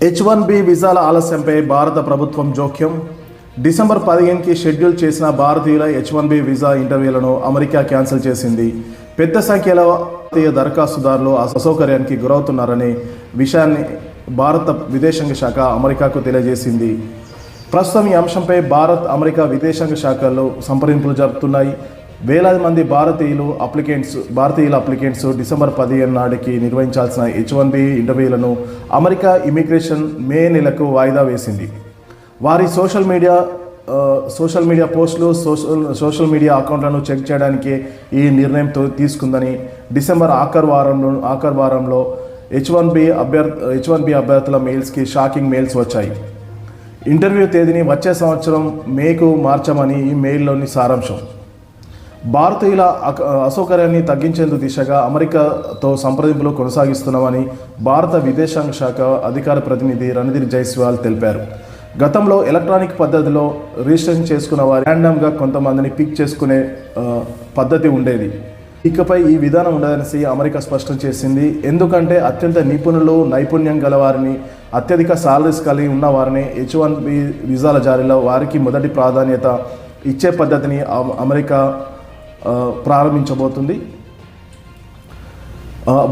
H one B వీసాల ఆలస్యంపై భారత ప్రభుత్వం జోక్యం. డిసెంబర్ పదిహేనుకి షెడ్యూల్ చేసిన భారతీయుల హెచ్ వన్ బి వీసా ఇంటర్వ్యూలను అమెరికా క్యాన్సిల్ చేసింది. పెద్ద సంఖ్యలో భారతీయ దరఖాస్తుదారులు అసౌకర్యానికి గురవుతున్నారనే విషయాన్ని భారత విదేశాంగ శాఖ అమెరికాకు తెలియజేసింది. ప్రస్తుతం ఈ అంశంపై భారత్ అమెరికా విదేశాంగ శాఖల్లో సంప్రదింపులు జరుపుతున్నాయి. వేలాది మంది భారతీయులు అప్లికెంట్స్ భారతీయుల అప్లికెంట్స్ డిసెంబర్ పదిహేను నాటికి నిర్వహించాల్సిన హెచ్ వన్ బి ఇంటర్వ్యూలను అమెరికా ఇమిగ్రేషన్ మే నెలకు వాయిదా వేసింది. వారి సోషల్ మీడియా సోషల్ మీడియా పోస్టులు సోషల్ సోషల్ మీడియా అకౌంట్లను చెక్ చేయడానికి ఈ నిర్ణయం తో- తీసుకుందని డిసెంబర్ ఆఖర్ వారంలో ఆఖర్ వారంలో హెచ్ వన్ బి అభ్యర్థ హెచ్ వన్ బి అభ్యర్థుల మెయిల్స్కి షాకింగ్ మెయిల్స్ వచ్చాయి. ఇంటర్వ్యూ తేదీని వచ్చే సంవత్సరం మేకు మార్చమని ఈ మెయిల్లోని సారాంశం. భారతీయుల అక- అసౌకర్యాన్ని తగ్గించేందుకు దిశగా అమెరికాతో సంప్రదింపులు కొనసాగిస్తున్నామని భారత విదేశాంగ శాఖ అధికార ప్రతినిధి రణధీర్ జైస్వాల్ తెలిపారు. గతంలో ఎలక్ట్రానిక్ పద్ధతిలో రిజిస్ట్రేషన్ చేసుకున్న వారు ర్యాండమ్గా కొంతమందిని పిక్ చేసుకునే పద్ధతి ఉండేది. ఇకపై ఈ విధానం ఉండదనేసి అమెరికా స్పష్టం చేసింది. ఎందుకంటే అత్యంత నిపుణులు నైపుణ్యం గల వారిని అత్యధిక సాలరీస్ కలిగి ఉన్న వారిని హెచ్ వన్ బి వీసాల జారీలో వారికి మొదటి ప్రాధాన్యత ఇచ్చే పద్ధతిని అమెరికా ప్రారంభించబోతుంది.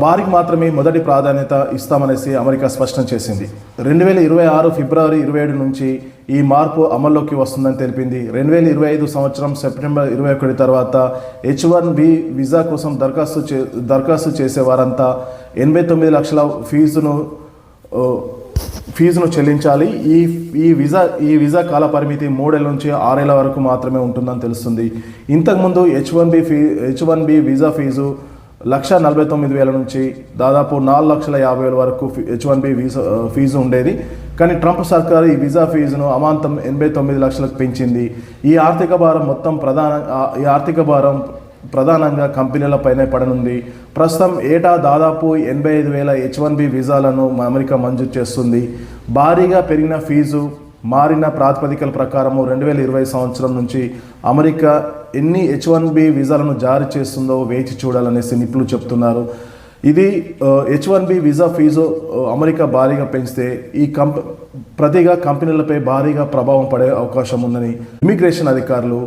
వారికి మాత్రమే మొదటి ప్రాధాన్యత ఇస్తామనేసి అమెరికా స్పష్టం చేసింది. రెండు వేల ఇరవై ఆరు ఫిబ్రవరి ఇరవై ఏడు నుంచి ఈ మార్పు అమల్లోకి వస్తుందని తెలిపింది. రెండు వేల ఇరవై ఐదు సంవత్సరం సెప్టెంబర్ ఇరవై ఒకటి తర్వాత హెచ్ వన్ బి వీసా కోసం దరఖాస్తు చే దరఖాస్తు చేసేవారంతా ఎనభై తొమ్మిది లక్షల ఫీజును ఫీజును చెల్లించాలి. ఈ ఈ వీసా ఈ వీసా కాల పరిమితి మూడేళ్ళ నుంచి ఆరేళ్ళ వరకు మాత్రమే ఉంటుందని తెలుస్తుంది. ఇంతకుముందు H one B fee H one B visa fee lakh నలభై తొమ్మిది వేల నుంచి దాదాపు నాలుగు లక్షల యాభై వేల వరకు H one B visa fee ఉండేది. కానీ ట్రంప్ సర్కారు ఈ వీసా ఫీజును అమాంతం ఎనభై తొమ్మిది లక్షలకు పెంచింది. ఈ ఆర్థిక భారం మొత్తం ప్రధాన ఈ ఆర్థిక భారం ప్రధానంగా కంపెనీలపైనే పడనుంది. ప్రస్తుతం ఏటా దాదాపు ఎనభై ఐదు వేల హెచ్ వన్ బి వీసాలను అమెరికా మంజూరు చేస్తుంది. భారీగా పెరిగిన ఫీజు మారిన ప్రాతిపదికల ప్రకారము రెండు వేల ఇరవై సంవత్సరం నుంచి అమెరికా ఎన్ని హెచ్ వన్ బి వీసాలను జారీ చేస్తుందో వేచి చూడాలనేసి నిపుణులు చెప్తున్నారు. ఇది H one B visa fee America భారీగా పెంచితే ఈ కంప ప్రతిగా కంపెనీలపై భారీగా ప్రభావం పడే అవకాశం ఉందని ఇమిగ్రేషన్ అధికారులు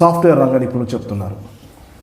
సాఫ్ట్వేర్ రంగ నిపుణులు చెప్తున్నారు.